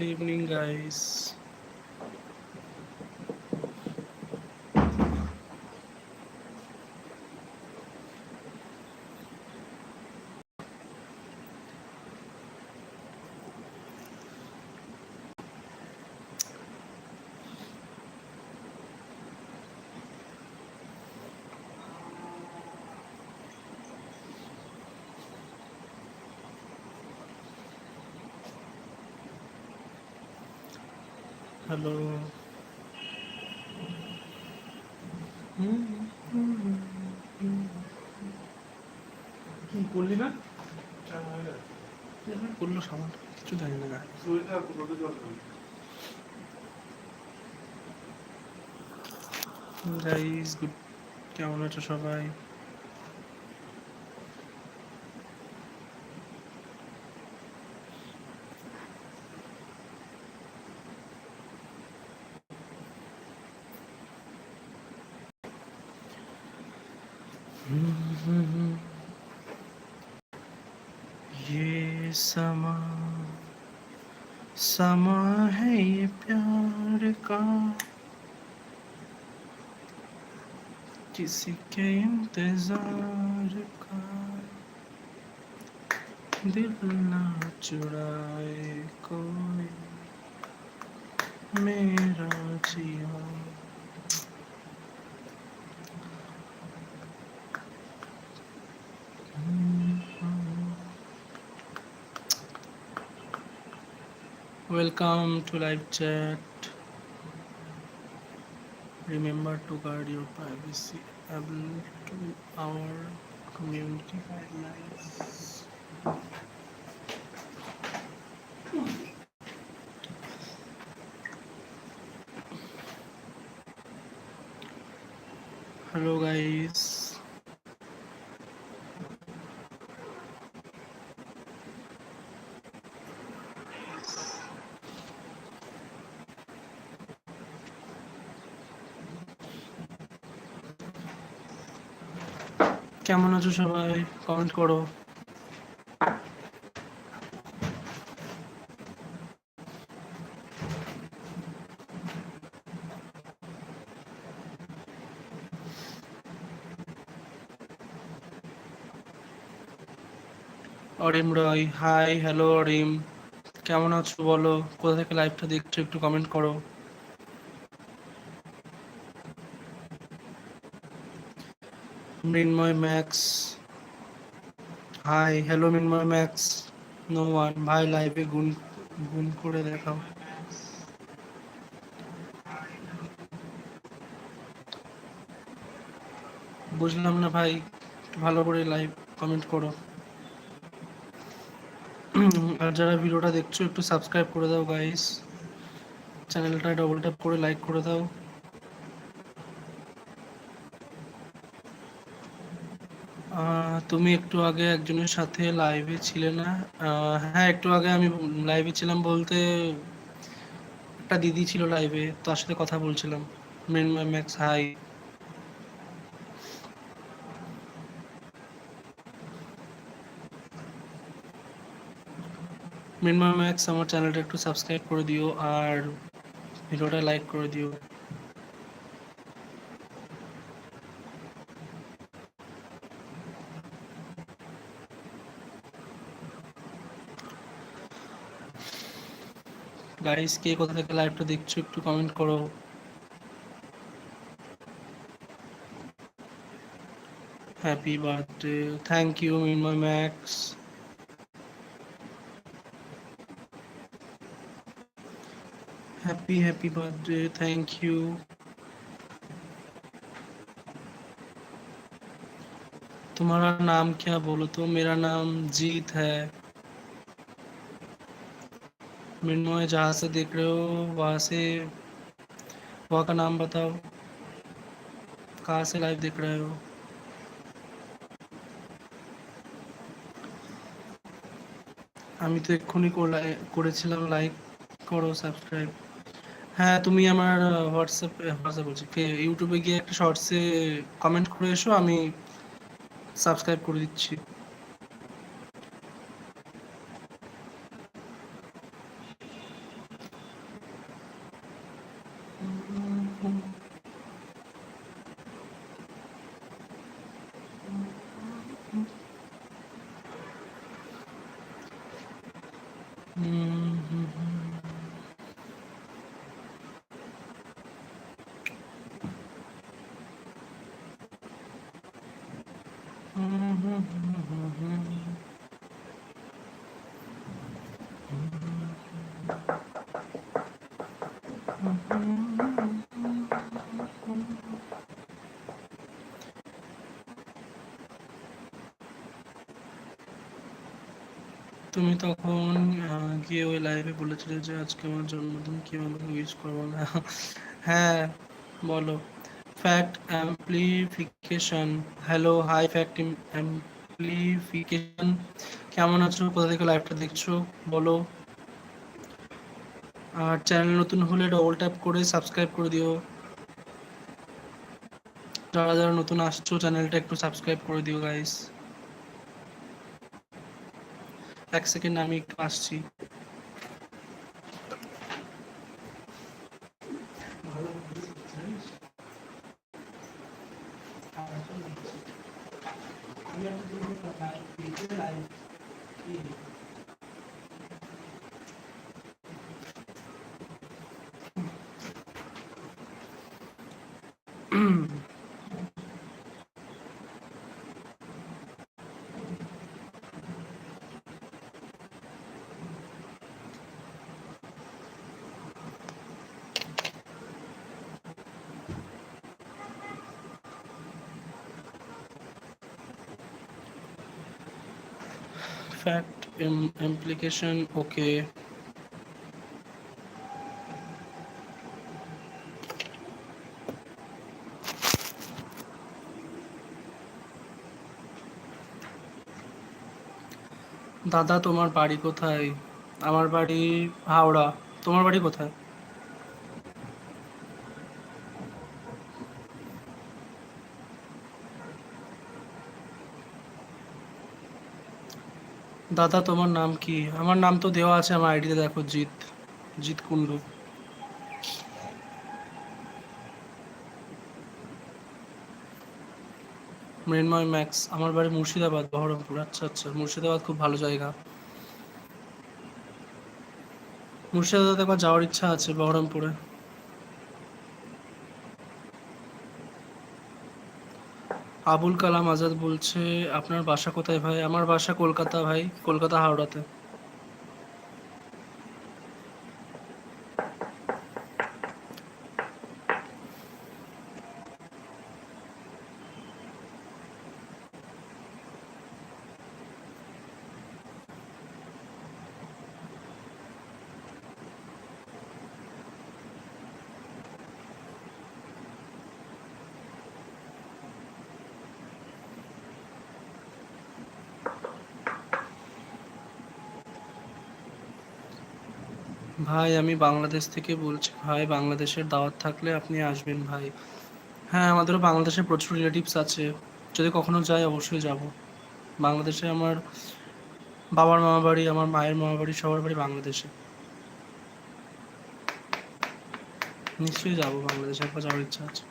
Good evening, guys. Hello করলি না? করল সামান কিছু জানি না গুড কেমন আছো সবাই? किसी के इंतजार का दिल ना चुराए कोई मेरा जिया Welcome to live chat. Remember to guard your privacy able to our community guidelines. Hello guys. আছো সবাই কমেন্ট করো। Arim Roy hi hello Arim. কেমন আছো বলো? কোথা থেকে লাইভটা দেখছ একটু কমেন্ট করো। Mrinmoy Max hi hello Mrinmoy Max no one ভাই লাইভে গুণ গুণ করে দেখাও। বুঝলাম না ভাই ভালো করে লাইভ কমেন্ট করো। আর যারা ভিডিওটা দেখছ, একটু সাবস্ক্রাইব করে দাও গাইস চ্যানেলটা ডবল ট্যাপ করে লাইক করে দাও। তুমি একটু আগে একজনের সাথে লাইভে ছিলে না? হ্যাঁ একটু আগে আমি লাইভে ছিলাম বলতে একটা দিদি ছিল লাইভে তার সাথে কথা বলছিলাম। Mrinmoy Max hi Mrinmoy Max আমার চ্যানেলটা একটু সাবস্ক্রাইব করে দিও আর ভিডিওটা লাইক করে দিও। গাইস কে কোথা থেকে লাইভটা দেখছো একটু কমেন্ট করো happy birthday thank you Minmoy Max happy happy birthday thank you तुम्हारा नाम क्या बोलो तो मेरा नाम जीत है मृण्मय जहाँ से देख रहे हो वहाँ से वहाँ का नाम बताओ कहाँ से लाइव देख रहे हो আমি তো এক্ষুনি করলা- করেছিলাম লাইক করো সাবস্ক্রাইব হ্যাঁ তুমি আমার হোয়াটসঅ্যাপ হোয়াটসঅ্যাপ বলছি ফে- ইউটিউবে গিয়ে একটা শর্টসে কমেন্ট করে এসো আমি সাবস্ক্রাইব করে দিচ্ছি Mm-hmm. তুমি তখন গিয়ে ওই লাইভে বলেছিলে যে আজকে আমার জন্মদিন কেউ আমাকে উইশ করব না? হ্যাঁ বলো। Fact amplification hello hi fact amplification কেমন আছো? কোথা থেকে লাইভটা দেখছ? বলো। আর চ্যানেল নতুন হলে ডবল ট্যাপ করে সাবস্ক্রাইব করে দিও। যারা যারা নতুন আসছো চ্যানেলটা একটু সাবস্ক্রাইব করে দিও গাইস এক সেকেন্ড আমি একটু আসছি fact im- implication okay. দাদা তোমার বাড়ি কোথায়? আমার বাড়ি হাওড়া। তোমার বাড়ি কোথায়? দাদা, তোমার নাম কি? আমার নাম তো দেওয়া আছে আমার আইডিতে, দেখো, জিৎ জিৎ কুন্ডু মৃন্ময় ম্যাক্স, আমার বাড়ি মুর্শিদাবাদ, বহরমপুর। আচ্ছা আচ্ছা মুর্শিদাবাদ খুব ভালো জায়গা। মুর্শিদাবাদ একবার যাওয়ার ইচ্ছা আছে বহরমপুরে। আবুল কালাম আজাদ বলছে আপনার বাসা কোথায় ভাই? আমার বাসা কলকাতা ভাই কলকাতা হাওড়াতে। ভাই, আমি বাংলাদেশ থেকে বলছি ভাই, বাংলাদেশের দাওয়াত থাকলে আপনি আসবেন ভাই। হ্যাঁ আমাদেরও বাংলাদেশে প্রচুর রিলেটিভস আছে। যদি কখনো যাই, অবশ্যই যাব। বাংলাদেশে আমার বাবার মামা বাড়ি, আমার মায়ের মামা বাড়ি, সবার বাড়ি বাংলাদেশে। নিশ্চয়ই যাব বাংলাদেশে, একবার যাওয়ার ইচ্ছা আছে।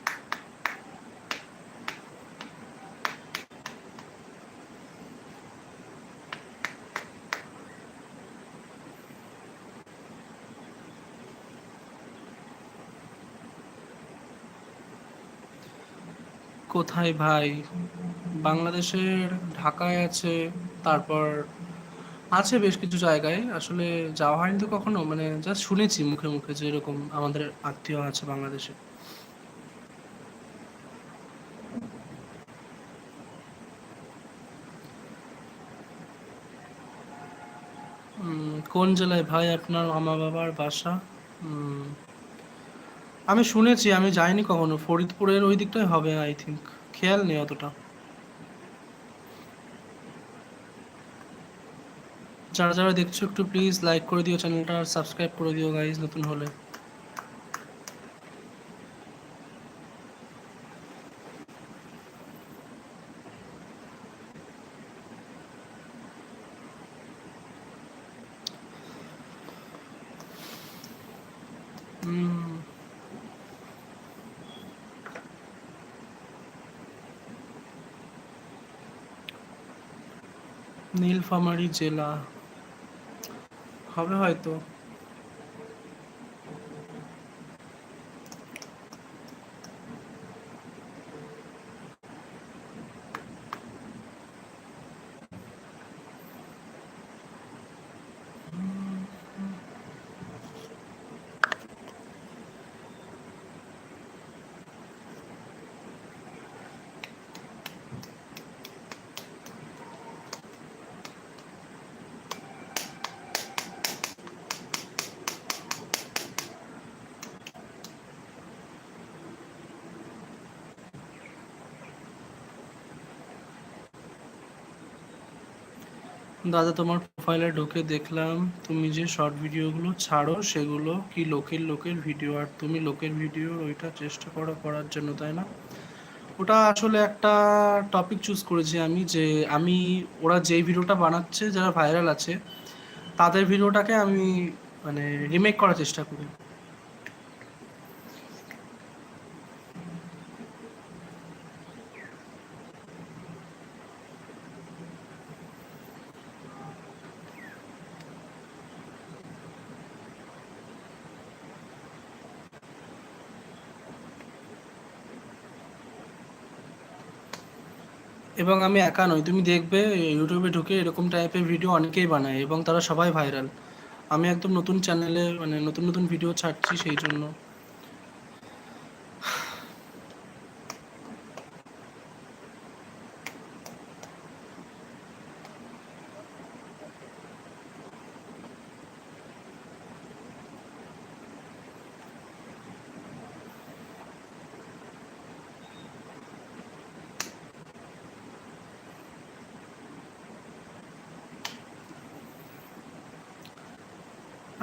কোথায় ভাই? বাংলাদেশের ঢাকায় আছে, তারপর আছে বেশ কিছু জায়গায়। আসলে যাওয়া হয়নি তো কখনো মানে জাস্ট শুনেছি মুখে মুখে যে এরকম আমাদের আত্মীয় আছে বাংলাদেশে। কোন জেলায় ভাই আপনার মামা বাবার বাসা আমি শুনেছি, আমি যাইনি কখনো। ফরিদপুরের ওই দিকটাই হবে আই থিঙ্ক খেয়াল নেই অতটা। যারা যারা দেখছ একটু প্লিজ লাইক করে দিও চ্যানেলটা আর সাবস্ক্রাইব করে দিও গাইজ নতুন হলে। নীলফামারী জেলা। হবে হয়তো। দাদা, তোমার প্রোফাইলে ঢুকে দেখলাম, তুমি যে শর্ট ভিডিওগুলো ছাড়ো, সেগুলো কি লোকের লোকের ভিডিও আর তুমি লোকের ভিডিও ওইটা চেষ্টা করো করার জন্য, তাই না? ওটা আসলে একটা টপিক চুজ করেছি আমি, যে আমি, ওরা যেই ভিডিওটা বানাচ্ছে, যারা ভাইরাল আছে, তাদের ভিডিওটাকে আমি মানে রিমেক করার চেষ্টা করি। এবং আমি একা নই। তুমি দেখবে ইউটিউবে ঢুকে এরকম টাইপের ভিডিও অনেকেই বানায় এবং তারা সবাই ভাইরাল আমি একদম নতুন চ্যানেলে মানে নতুন নতুন ভিডিও ছাড়ছি সেই জন্য।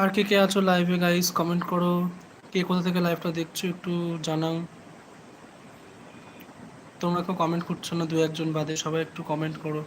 আর কে কে আছো লাইভে গাইস কমেন্ট করো। কে কোথা থেকে লাইভটা দেখছ একটু জানাও। তোমরা কেউ কমেন্ট করছ না, দু একজন বাদে সবাই একটু কমেন্ট করো।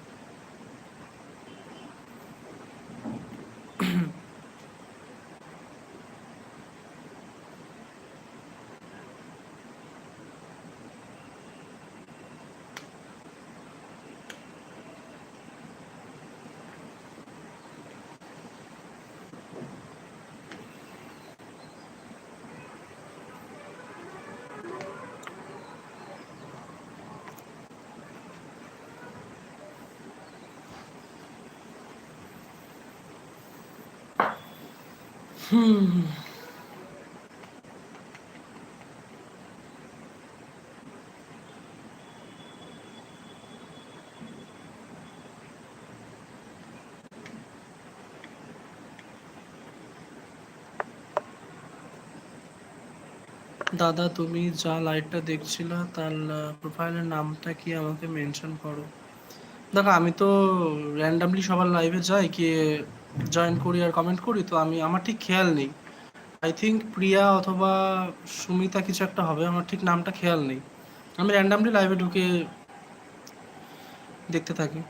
দাদা, তুমি যা লাইটটা দেখছিলা, তার প্রোফাইলের নামটা কি আমাকে মেনশন করো? দেখো, আমি তো র্যান্ডামলি সবার লাইভে যাই গিয়ে জয়েন করি আর কমেন্ট করি, তো আমি, আমার ঠিক খেয়াল নেই। আই থিঙ্ক প্রিয়া অথবা সুমিতা কিছু একটা হবে, আমার ঠিক নামটা খেয়াল নেই। আমি র্যান্ডামলি লাইভে ঢুকে দেখতে থাকি।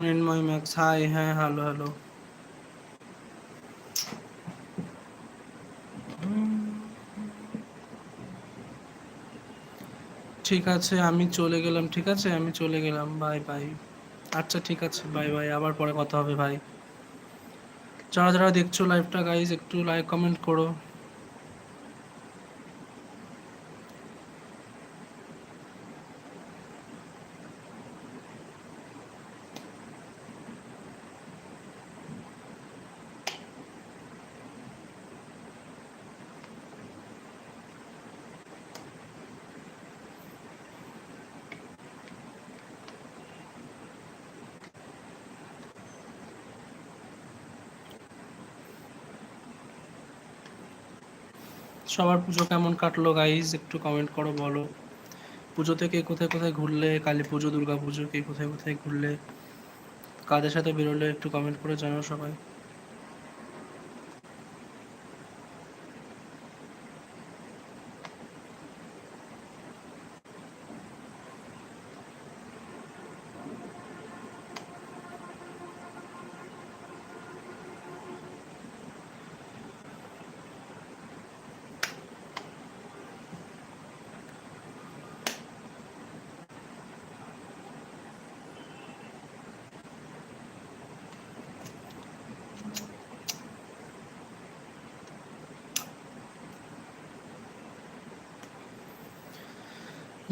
মৃন্ময় ম্যাক্স হাই হ্যাঁ হ্যালো হ্যালো ঠিক আছে, আমি চলে গেলাম, ঠিক আছে? আমি চলে গেলাম বাই বাই আচ্ছা ঠিক আছে বাই বাই আবার পরে কথা হবে ভাই যারা যারা দেখছ লাইভটা গাইজ একটু লাইক কমেন্ট করো। সবার পুজো কেমন কাটলো গাইজ একটু কমেন্ট করো, বলো। পুজোতে কে কোথায় কোথায় ঘুরলে? কালী পুজো, দুর্গা পুজো, কে কোথায় কোথায় ঘুরলে? কাদের সাথে বেরোলে? একটু কমেন্ট করে জানাও সবাই।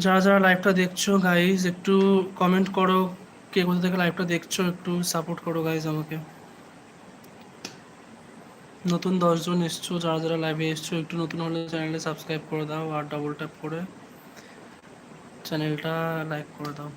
যারা যারা লাইভটা দেখছ গাইজ একটু কমেন্ট করো কে কোথা থেকে লাইভটা দেখছ, একটু সাপোর্ট করো গাইজ আমাকে। নতুন দশজন এসছো, যারা যারা লাইভে এসছো, একটু নতুন হলে চ্যানেলটা সাবস্ক্রাইব করে দাও আর ডাবল ট্যাপ করে চ্যানেলটা লাইক করে দাও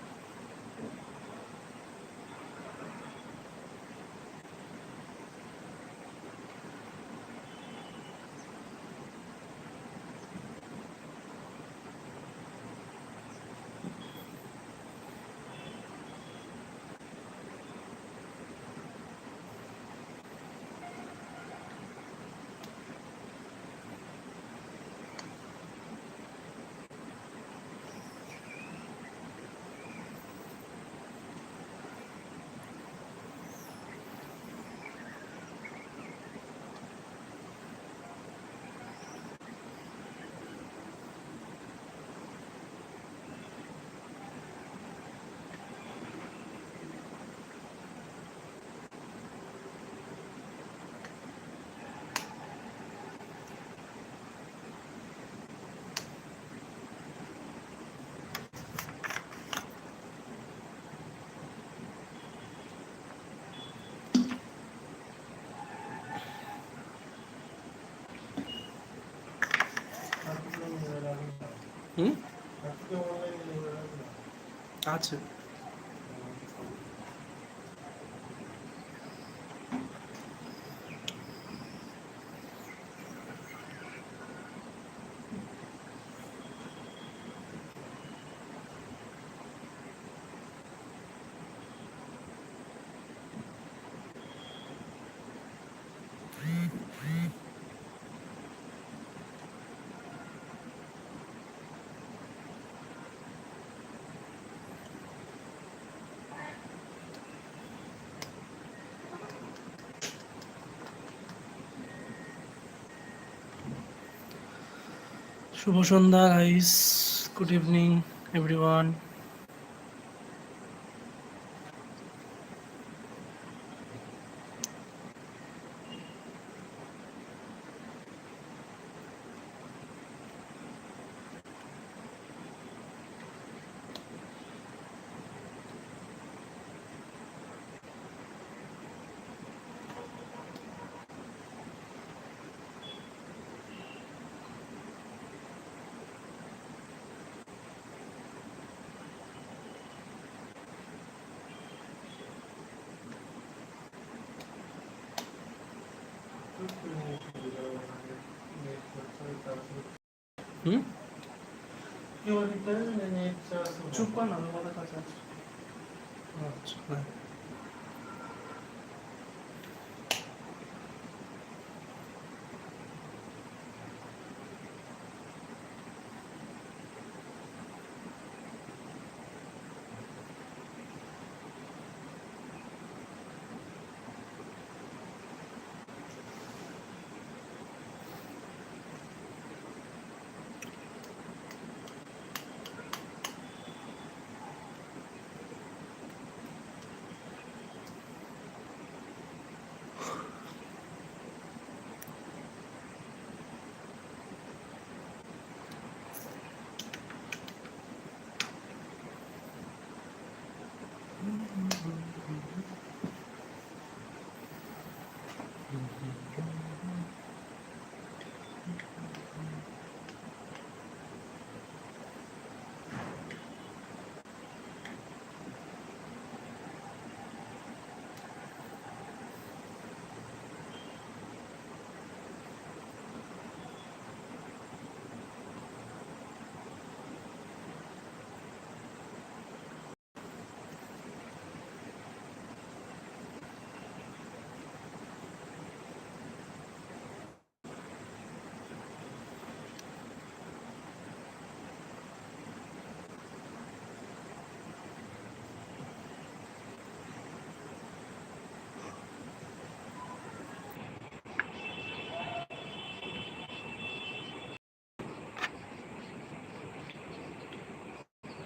হুম আছে শুভ সন্ধ্যা গাইস গুড ইভিনিং এভরিওয়ান হুম চুপ কর না কথা আচ্ছা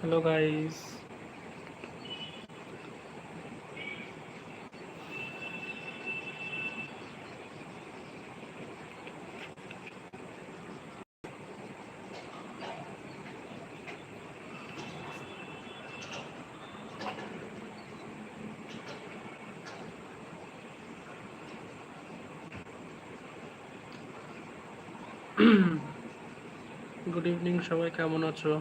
হ্যালো গাইস গুড ইভিনিং সবাই কেমন আছো?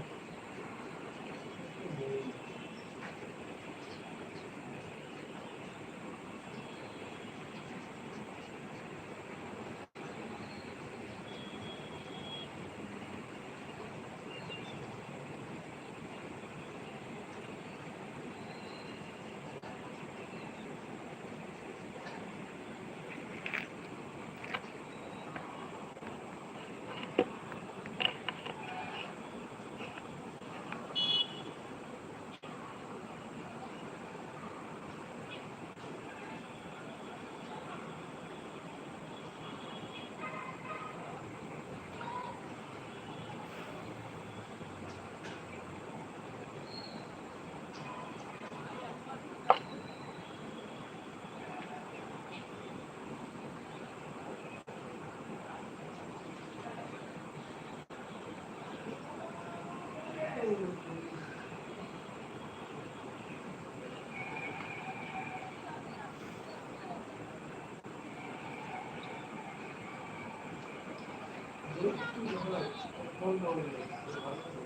그렇게 좀 전화 좋은 나오는 거 같아요.